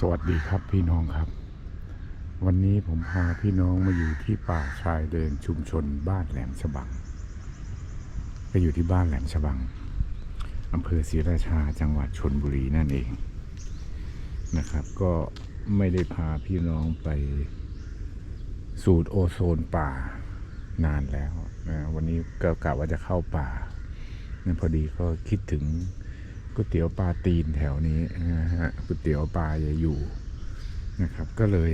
สวัสดีครับพี่น้องครับ วันนี้ผมพาพี่น้องมาอยู่ที่ป่าชายเลนชุมชนบ้านแหลมฉบังก็อยู่ที่บ้านแหลมฉบังอำเภอศรีราชาจังหวัดชนบุรีนั่นเองนะครับ ก็ไม่ได้พาพี่น้องไปสูดโอโซนป่านานแล้วนะวันนี้ก็กะว่าจะเข้าป่านะพอดีก็คิดถึง ก๋วยเตี๋ยวปลาตีนแถวนี้นะฮะก๋วยเตี๋ยวปลาอย่าอยู่นะครับ ก็เลย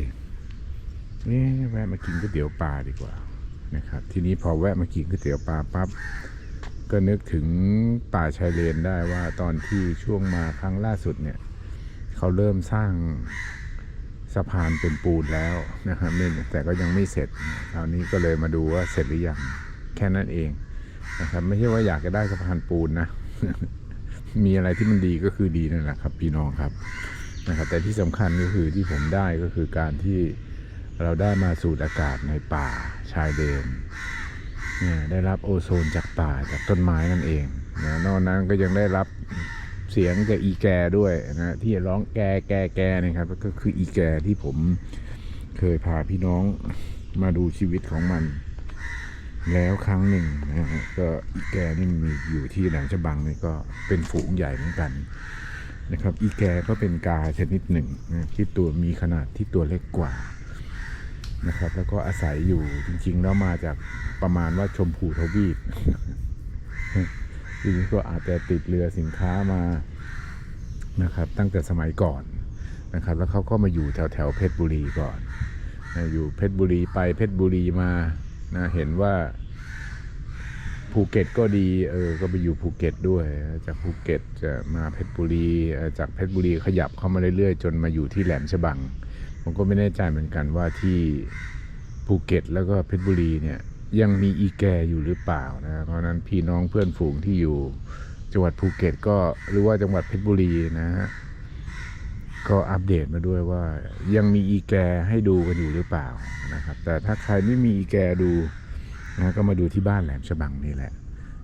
นี่แวะมากินก๋วยเตี๋ยวปลาดีกว่านะครับ ทีนี้พอแวะมากินก๋วยเตี๋ยวปลาปั๊บก็นึกถึงป่าชายเลนได้ว่าตอนที่ช่วงมาครั้งล่าสุดเนี่ยเขาเริ่มสร้างสะพานเป็นปูนแล้วนะครับไม่แต่ก็ยังไม่เสร็จคราวนี้ก็เลยมาดูว่าเสร็จหรือยังแค่นั้นเองนะครับ ไม่ใช่ว่าอยากจะได้สะพานปูนนะ มีอะไรที่มันดีก็คือดีนั่นแหละครับ พี่น้องครับนะครับ แต่ที่สำคัญก็คือที่ผมได้ก็คือการที่เราได้มาสูดอากาศในป่าชายเลนเนี่ยได้รับโอโซนจากป่าจากต้นไม้นั่นเองนะนอกนั้นก็ยังได้รับเสียงจากอีแกด้วยนะที่ร้องแกแกแกนะครับก็คืออีแกที่ผมเคยพาพี่น้องมาดูชีวิตของมัน แล้วครั้งหนึ่งนะฮะก็แกนี่มีอยู่ที่แหลมฉบังนี่ก็เป็นฝูงใหญ่เหมือนกันนะครับ อีแกก็เป็นกาชนิดหนึ่งนะที่ตัวมีขนาดที่ตัวเล็กกว่านะครับ แล้วก็อาศัยอยู่จริง ๆ แล้วมาจากประมาณว่าชมพูทวีปทีนี้ก็อาจจะติดเรือสินค้ามานะครับ ตั้งแต่สมัยก่อนนะครับ แล้วเขาก็มาอยู่แถวแถวเพชรบุรีก่อนนะอยู่เพชรบุรีไปเพชรบุรีมา นะเห็นว่าภูเก็ตก็ดีเออก็ไปอยู่ภูเก็ตด้วยจากภูเก็ตจะมาเพชรบุรีจากเพชรบุรีขยับเข้ามาเรื่อยๆ จนมาอยู่ที่แหลมฉบัง ผมก็ไม่แน่ใจเหมือนกันว่าที่ภูเก็ตแล้วก็เพชรบุรีเนี่ยยังมีอีแกอยู่หรือเปล่านะเพราะนั้นพี่น้องเพื่อนฝูงที่อยู่จังหวัดภูเก็ตก็หรือว่าจังหวัดเพชรบุรีนะฮะ ก็อัปเดตมาด้วยว่ายังมีอีแกให้ดูกันอยู่หรือเปล่านะครับ แต่ถ้าใครไม่มีอีแกดูนะก็มาดูที่บ้านแหลมฉบังนี่แหละ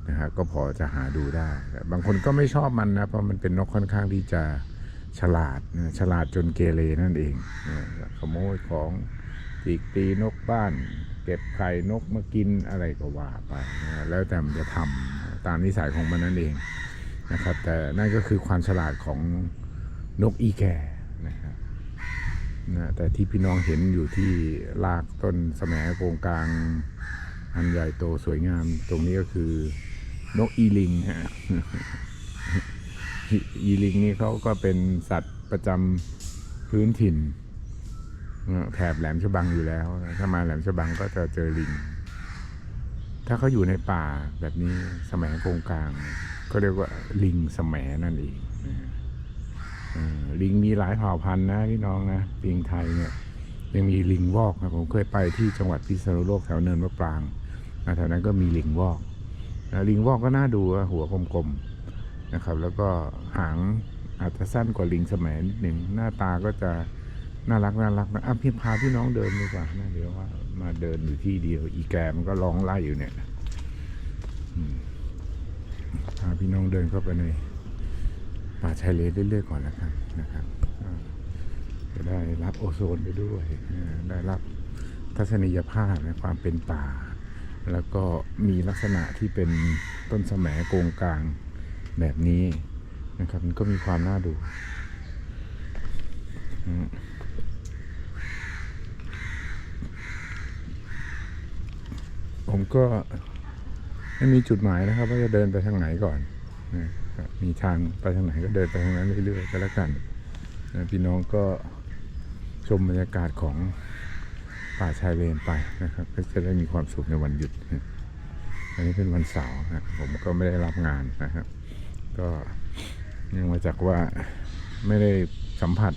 นะฮะก็พอจะหาดูได้ บางคนก็ไม่ชอบมันนะเพราะมันเป็นนกค่อนข้างที่จะฉลาดนะฉลาดจนเกเรนั่นเองนะขโมยของจิกตีนกบ้าน เก็บไข่นกมากินอะไรก็ว่าไปนะแล้วแต่มันจะทำตามนิสัยของมันนั่นเองนะครับ แต่นั่นก็คือความฉลาดของนกอีแก นะแต่ที่พี่น้องเห็นอยู่ที่รากต้นแสมโกงกลาง อันใหญ่โตสวยงาม ตรงนี้ก็คือนกอีลิงฮะอีลิงนี่เขาก็เป็นสัตว์ประจำพื้นถิ่นแถบแหลมฉบังอยู่แล้ว ถ้ามาแหลมฉบังก็จะเจอลิง ถ้าเขาอยู่ในป่าแบบนี้แสมโกงกลาง ก็เรียกว่าลิงแสมนั่นเอง ลิงมีหลายเผ่าพันธุ์นะพี่น้องนะลิงไทยเนี่ยยังมีลิงวอกนะผมเคยไปที่จังหวัดพิษณุโลกแถวเนินมะปรางนะแถวนั้นก็มีลิงวอกนะลิงวอกก็น่าดูหัวกลมๆนะครับ แล้วก็หางอาจจะสั้นกว่าลิงสมัยนิดหนึ่งหน้าตาก็จะน่ารักน่ารักนะอะพี่พาพี่น้องเดินดีกว่านะเดี๋ยวว่ามาเดินอยู่ที่เดียว อีแกมันก็ร้องไล่อยู่เนี่ยพาพี่น้องเดินเข้าไปใน ป่าชายเลนเรื่อยๆก่อนแล้วกันนะครับจะได้รับโอโซนไปด้วยได้รับทัศนียภาพในความเป็นป่า แล้วก็มีลักษณะที่เป็นต้นแสมโกงกลางแบบนี้นะครับมันก็มีความน่าดูผมก็ไม่มีจุดหมายนะครับ ว่าจะเดินไปทางไหนก่อนนะ มีทางไปทางไหนก็เดินไปทางนั้นเรื่อยๆก็แล้วกันนะพี่น้องก็ชมบรรยากาศของป่าชายเลนไปนะครับก็จะได้มีความสุขในวันหยุด อันนี้เป็นวันเสาร์นะผมก็ไม่ได้รับงานนะครับ ก็เนื่องมาจากว่าไม่ได้สัมผัส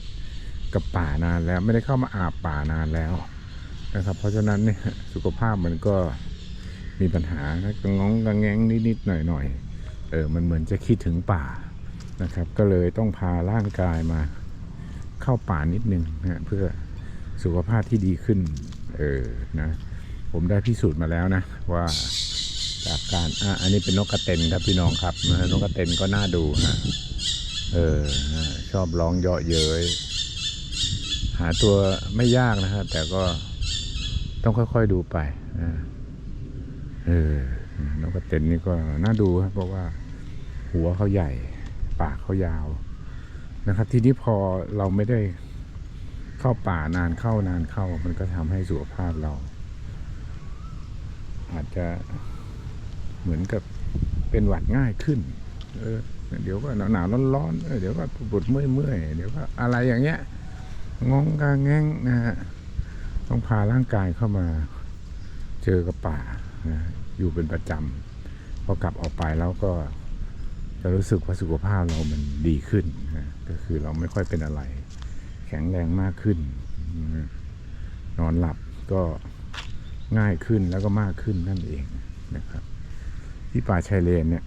กับป่านานแล้ว ไม่ได้เข้ามาอาบป่านานแล้วนะครับ เพราะฉะนั้นเนี่ยสุขภาพมันก็มีปัญหานะกระงองกระแงงนิดๆหน่อยๆ เออมันเหมือนจะคิดถึงป่านะครับ ก็เลยต้องพาร่างกายมาเข้าป่านิดนึงนะเพื่อสุขภาพที่ดีขึ้น เออนะ ผมได้พิสูจน์มาแล้วนะ ว่าจากการอะอันนี้เป็นนกกระเต็นครับพี่น้องครับนะนกกระเต็นก็น่าดูฮะเออชอบร้องเยาะเย้ยหาตัวไม่ยากนะครับแต่ก็ต้องค่อยๆดูไปนะเออนกกระเต็นนี่ก็น่าดูครับเพราะว่า หัวเขาใหญ่ ปากเขายาวนะครับ ทีนี้พอเราไม่ได้เข้าป่านานเข้านานเข้า มันก็ทำให้สุขภาพเรา อาจจะเหมือนกับเป็นหวัดง่ายขึ้น เออ เดี๋ยวก็หนาวหนาวร้อนร้อนๆเออเดี๋ยวก็ปวดเมื่อยเมื่อยๆเดี๋ยวก็อะไรอย่างเงี้ยงงกางแงงนะฮะต้องพาร่างกายเข้ามาเจอกับป่านะอยู่เป็นประจำพอกลับออกไปแล้วก็ จะรู้สึกว่าสุขภาพเรามันดีขึ้นนะก็คือเราไม่ค่อยเป็นอะไร แข็งแรงมากขึ้น นอนหลับก็ง่ายขึ้นแล้วก็มากขึ้นนั่นเองนะครับ ที่ป่าชายเลนเนี่ย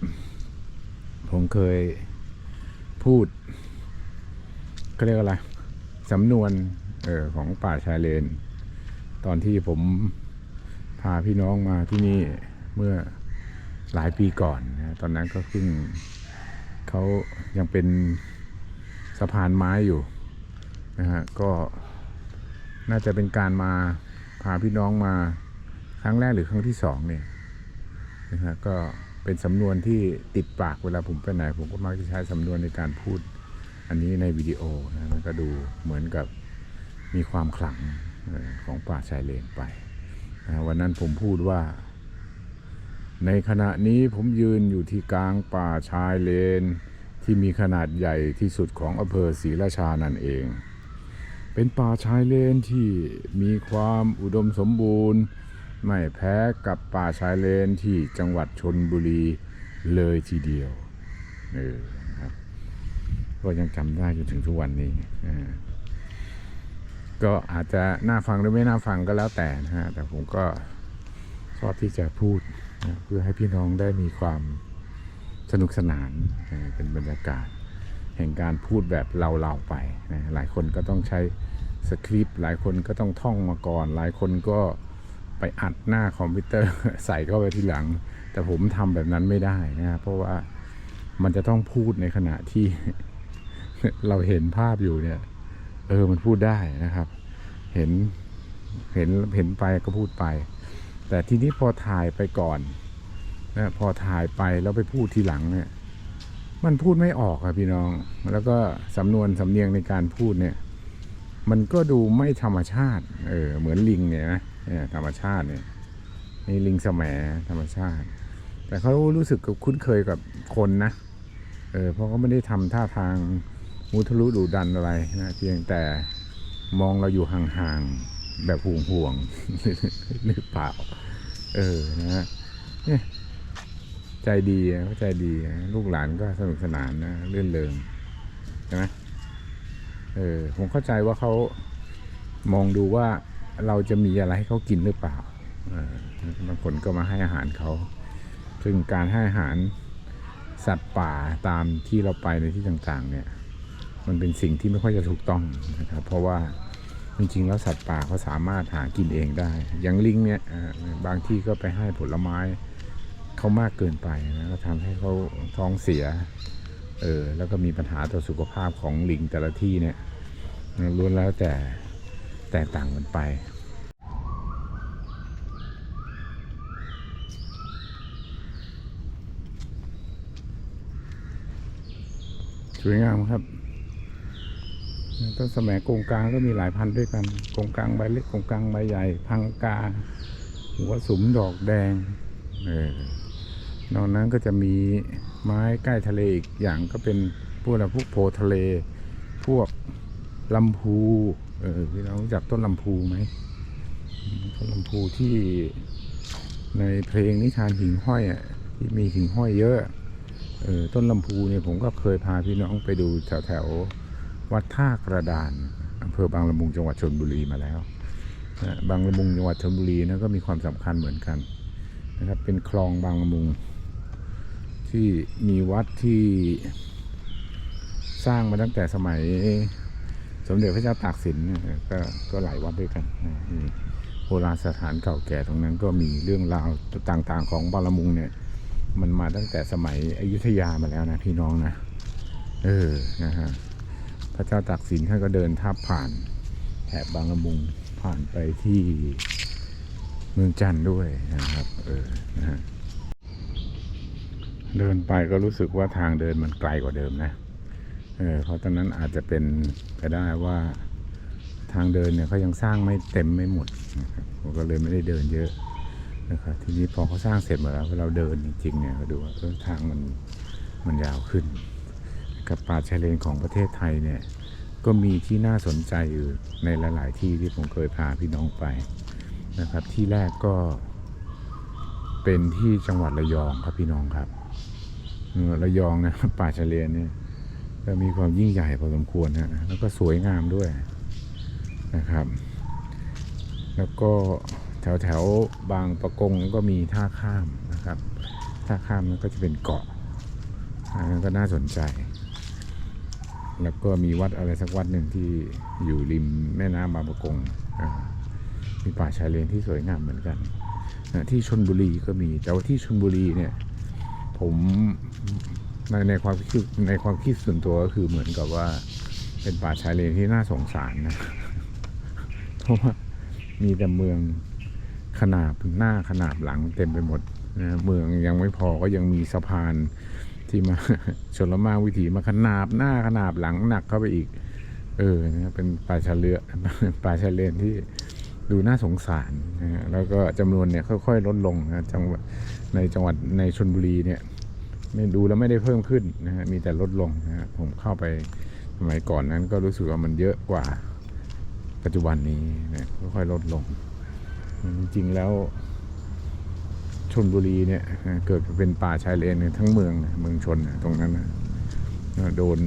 ผมเคยพูดก็เรียกว่าอะไรสำนวนเออของป่าชายเลน ตอนที่ผมพาพี่น้องมาที่นี่เมื่อหลายปีก่อนนะตอนนั้นก็เพิ่ง เขายังเป็นสะพานไม้อยู่นะฮะก็น่าจะเป็นการมาพาพี่น้องมาครั้งแรกหรือครั้งที่สองเนี่ยนะฮะก็เป็นสำนวนที่ติดปากเวลาผมไปไหน ผมก็มักจะใช้สำนวนในการพูดอันนี้ในวิดีโอนะมันก็ดูเหมือนกับมีความขลังของป่าชายเลนไปนะวันนั้นผมพูดว่า ในขณะนี้ผมยืนอยู่ที่กลางป่าชายเลน ที่มีขนาดใหญ่ที่สุดของอำเภอศรีราชานั่นเอง เป็นป่าชายเลนที่มีความอุดมสมบูรณ์ ไม่แพ้กับป่าชายเลนที่จังหวัดชนบุรีเลยทีเดียวเออครับก็ยังจำได้จนถึงทุกวันนี้ก็อาจจะน่าฟังหรือไม่น่าฟังก็แล้วแต่นะฮะแต่ผมก็ชอบที่จะพูด เพื่อให้พี่น้องได้มีความสนุกสนานเป็นบรรยากาศ แห่งการพูดแบบเราๆไปนะหลายคนก็ต้องใช้สคริปต์หลายคนก็ต้องท่องมาก่อน หลายคนก็ไปอัดหน้าคอมพิวเตอร์ใส่เข้าไปทีหลัง แต่ผมทำแบบนั้นไม่ได้นะเพราะว่ามันจะต้องพูดในขณะที่เราเห็นภาพอยู่เนี่ย เออมันพูดได้นะครับ เห็นเห็นเห็นไปก็พูดไป แต่ทีนี้พอถ่ายไปก่อนนะพอถ่ายไปแล้วไปพูดทีหลังเนี่ย มันพูดไม่ออกอะพี่น้อง แล้วก็สำนวนสำเนียงในการพูดเนี่ย มันก็ดูไม่ธรรมชาติ เออ เหมือนลิงเนี่ยนะเนี่ยธรรมชาติเนี่ยนี่ลิงแสมธรรมชาติ แต่เขารู้สึกกับคุ้นเคยกับคนนะ เออ เพราะเขาไม่ได้ทำท่าทางมุทะลุดุดันอะไรนะ เพียงแต่มองเราอยู่ห่างๆ แบบห่วงๆนึกเปล่า เออนะฮะเนี่ยใจดีเขาใจดี ลูกหลานก็สนุกสนานนะเลื่อนเริงใช่ไหมเออผมเข้าใจว่าเขามองดูว่าเราจะมีอะไรให้เขากินหรือเปล่าบางคนก็มาให้อาหารเขา ซึ่งการให้อาหารสัตว์ป่าตามที่เราไปในที่ต่างๆ เนี่ย มันเป็นสิ่งที่ไม่ค่อยจะถูกต้องนะครับ เพราะว่า จริงๆแล้วสัตว์ป่าเขาสามารถหากินเองได้ อย่างลิงเนี่ยบางที่ก็ไปให้ผลไม้เขามากเกินไปนะก็ทำให้เขาท้องเสีย เออ แล้วก็มีปัญหาต่อสุขภาพของลิงแต่ละที่เนี่ยล้วนแล้วแต่แตกต่างกันไปสวยงามครับ ต้นสมัยกงกลางก็มีหลายพันธุ์ด้วยกันกงกลางใบเล็กกงกลางใบใหญ่ พังกา หัวสุมดอกแดงเออนอกนั้นก็จะมีไม้ใกล้ทะเลอีกอย่างก็เป็นพวกอะไรพวกโพทะเล พวกลำพูเออพี่น้องรู้จักต้นลำพูไหมต้นลำพูที่ในเพลงนิทานหิ่งห้อยอะที่มีหิ่งห้อยเยอะเออต้นลำพูเนี่ยผมก็เคยพาพี่น้องไปดูแถวแถว วัดท่ากระดานอำเภอบางละมุงจังหวัดชนบุรีมาแล้วนะบางละมุงจังหวัดชนบุรีนะก็มีความสำคัญเหมือนกันนะครับ เป็นคลองบางละมุง ที่มีวัดที่สร้างมาตั้งแต่สมัย สมเด็จพระเจ้าตากสินก็ก็หลายวัดด้วยกันนะโบราณสถานเก่าแก่ตรงนั้นก็มีเรื่องราวต่างๆของบางละมุงเนี่ย มันมาตั้งแต่สมัยอยุธยามาแล้วนะพี่น้องนะ เออนะฮะ พระเจ้าตากสินท่านก็เดินทับผ่านแถบบางละมุงผ่านไปที่เมืองจันทร์ด้วยนะครับเออนะฮะเดินไปก็รู้สึกว่าทางเดินมันไกลกว่าเดิมนะเออเพราะตอนนั้นอาจจะเป็นไปได้ว่าทางเดินเนี่ยเขายังสร้างไม่เต็มไม่หมดนะครับผมก็เลยไม่ได้เดินเยอะนะครับทีนี้พอเขาสร้างเสร็จหมดแล้วเราเดินจริงๆเนี่ยก็ดูว่าทางมันมันยาวขึ้น กับป่าชายเลนของประเทศไทยเนี่ยก็มีที่น่าสนใจอยู่ในหลาย ๆ ที่ที่ผมเคยพาพี่น้องไปนะครับ ที่แรกก็เป็นที่จังหวัดระยองครับพี่น้องครับเออระยองนะป่าชายเลนเนี่ยก็มีความยิ่งใหญ่พอสมควรนะแล้วก็สวยงามด้วยนะครับ แล้วก็แถวแถวๆบางประกงก็มีท่าข้ามนะครับ ท่าข้ามนั้นก็จะเป็นเกาะอันนั้นก็น่าสนใจ แล้วก็มีวัดอะไรสักวัดหนึ่งที่อยู่ริมแม่น้ำบางประกงมีป่าชายเลนที่สวยงามเหมือนกันที่ชนบุรีก็มีแต่ว่าที่ชนบุรีเนี่ย ผมในในความคิดในความคิดส่วนตัวก็คือเหมือนกับว่าเป็นป่าชายเลนที่น่าสงสารนะ เพราะว่ามีแต่เมืองขนาบหน้าขนาบหลังเต็มไปหมดนะเมืองยังไม่พอก็ยังมีสะพาน ที่มาชนละมากวิถีมาขนาบหน้าขนาบหลังหนักเข้าไปอีก เออนะเป็นป่าชาเรือป่าชาเลนที่ดูน่าสงสารนะฮะแล้วก็จำนวนเนี่ยค่อยๆลดลงนะจังหวัดในจังหวัดในชนบุรีเนี่ยไม่ดูแล้วไม่ได้เพิ่มขึ้นนะฮะมีแต่ลดลงนะฮะผมเข้าไปสมัยก่อนนั้นก็รู้สึกว่ามันเยอะกว่าปัจจุบันนี้นะค่อยๆลดลง จริงๆแล้ว ชนบุรีเนี่ยเกิดเป็นป่าชายเลนทั้งเมืองเมืองชนตรงนั้นนะโดน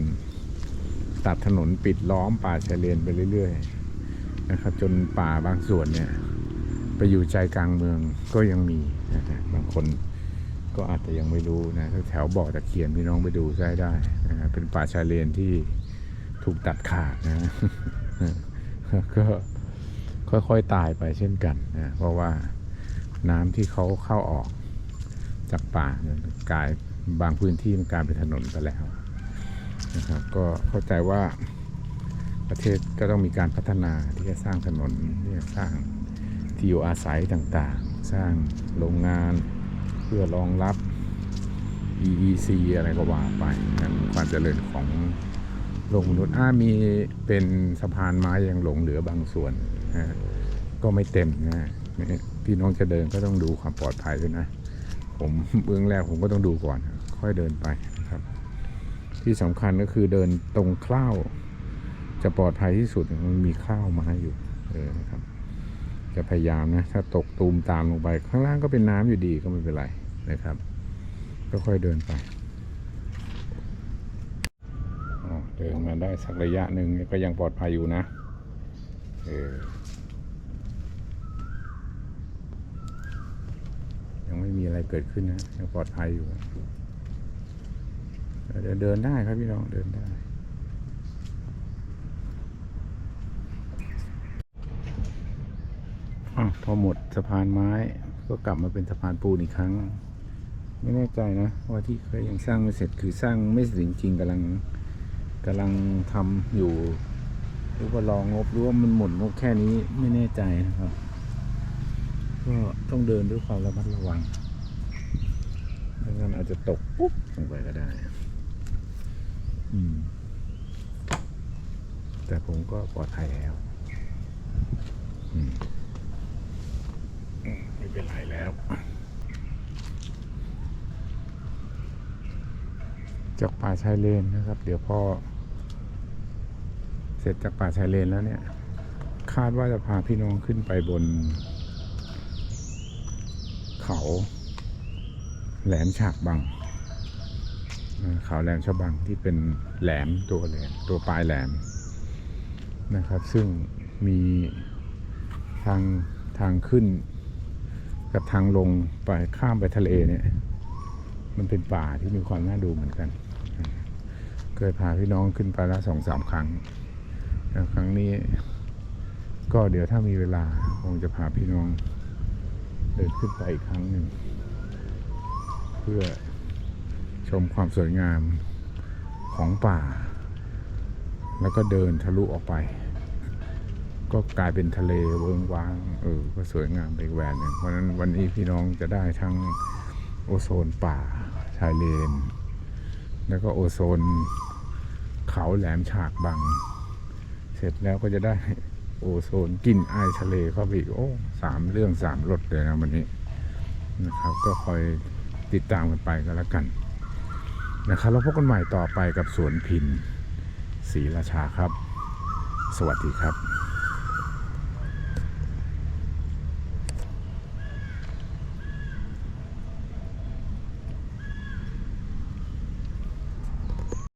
ตัดถนนปิดล้อมป่าชายเลนไปเรื่อยๆนะครับ จนป่าบางส่วนเนี่ย ไปอยู่ใจกลางเมืองก็ยังมีนะบางคนก็อาจจะยังไม่รู้นะแถวบ่อตะเคียนพี่น้องไปดูได้ได้นะฮะเป็นป่าชายเลนที่ถูกตัดขาดนะก็ค่อยๆตายไปเช่นกันนะเพราะว่า น้ำที่เขาเข้าออกจากป่าเนี่ยกลายบางพื้นที่มันกลายเป็นถนนไปแล้วนะครับก็เข้าใจว่าประเทศก็ต้องมีการพัฒนาที่จะสร้างถนนที่จะสร้างที่อยู่อาศัยต่างๆ สร้างโรงงานเพื่อรองรับ EEC อะไรก็ว่าไปนะความเจริญของโลกมนุษย์อ้ามีเป็นสะพานไม้ยังหลงเหลือบางส่วนนะก็ไม่เต็มนะ พี่น้องจะเดินก็ต้องดูความปลอดภัยด้วยนะ ผมเบื้องแรกผมก็ต้องดูก่อน ค่อยเดินไปนะครับ ที่สำคัญก็คือเดินตรงคล้าวจะปลอดภัยที่สุดมันมีข้าวม้อยู่เออนะครับ จะพยายามนะ ถ้าตกตูมตามลงไปข้างล่างก็เป็นน้ำอยู่ดีก็ไม่เป็นไรนะครับ ก็ค่อยเดินไปเดินมาได้สักระยะหนึ่งก็ยังปลอดภัยอยู่นะ เออ ยังไม่มีอะไรเกิดขึ้นนะยังปลอดภัยอยู่เดินเดินได้ครับพี่น้องเดินได้อพอหมดสะพานไม้ก็กลับมาเป็นสะพานปูนอีกครั้ง ไม่แน่ใจนะว่าที่เคยยังสร้างไม่เสร็จคือสร้างไม่เสร็จจริงๆกำลังกำลังทำอยู่หรือว่ารองบหรือว่ามันหมดงบแค่นี้ไม่แน่ใจนะครับ ก็ต้องเดินด้วยความระมัดระวังไม่งั้นอาจจะตกปุ๊บลงไปก็ได้ อืม แต่ผมก็ปลอดภัยแล้วอืมไม่เป็นไรแล้วจากป่าชายเลนนะครับ เดี๋ยวพอ เสร็จจากป่าชายเลนแล้วเนี่ย คาดว่าจะพาพี่น้องขึ้นไปบน เขา แหลมฉากบังเขาแหลมฉบังที่เป็นแหลมตัวแหลมตัวปลายแหลมนะครับ ซึ่งมีทางทางขึ้นกับทางลงไปข้ามไปทะเลเนี่ย มันเป็นป่าที่มีความน่าดูเหมือนกัน เคยพาพี่น้องขึ้นไปแล้วสองสามครั้ง ครั้งนี้ ก็เดี๋ยวถ้ามีเวลาคงจะพาพี่น้อง เดินขึ้นไปอีกครั้งหนึ่ง เพื่อชมความสวยงามของป่า แล้วก็เดินทะลุออกไป ก็กลายเป็นทะเลเวิงว้างเออก็สวยงามไปอีกแหวนหนึ่งเพราะฉะนั้นวันนี้พี่น้องจะได้ทั้งโอโซนป่าชายเลน แล้วก็โอโซนเขาแหลมฉากบัง เสร็จแล้วก็จะได้ โอโซนกลิ่นอทะเลเข้าไปอีกโอ้สามเรื่องสามรถเลยนะวันนี้นะครับ ก็คอยติดตามกันไปก็แล้วกันนะครับแล้วพบกันใหม่ต่อไปกับสวนพินศรีราชาครับ สวัสดีครับ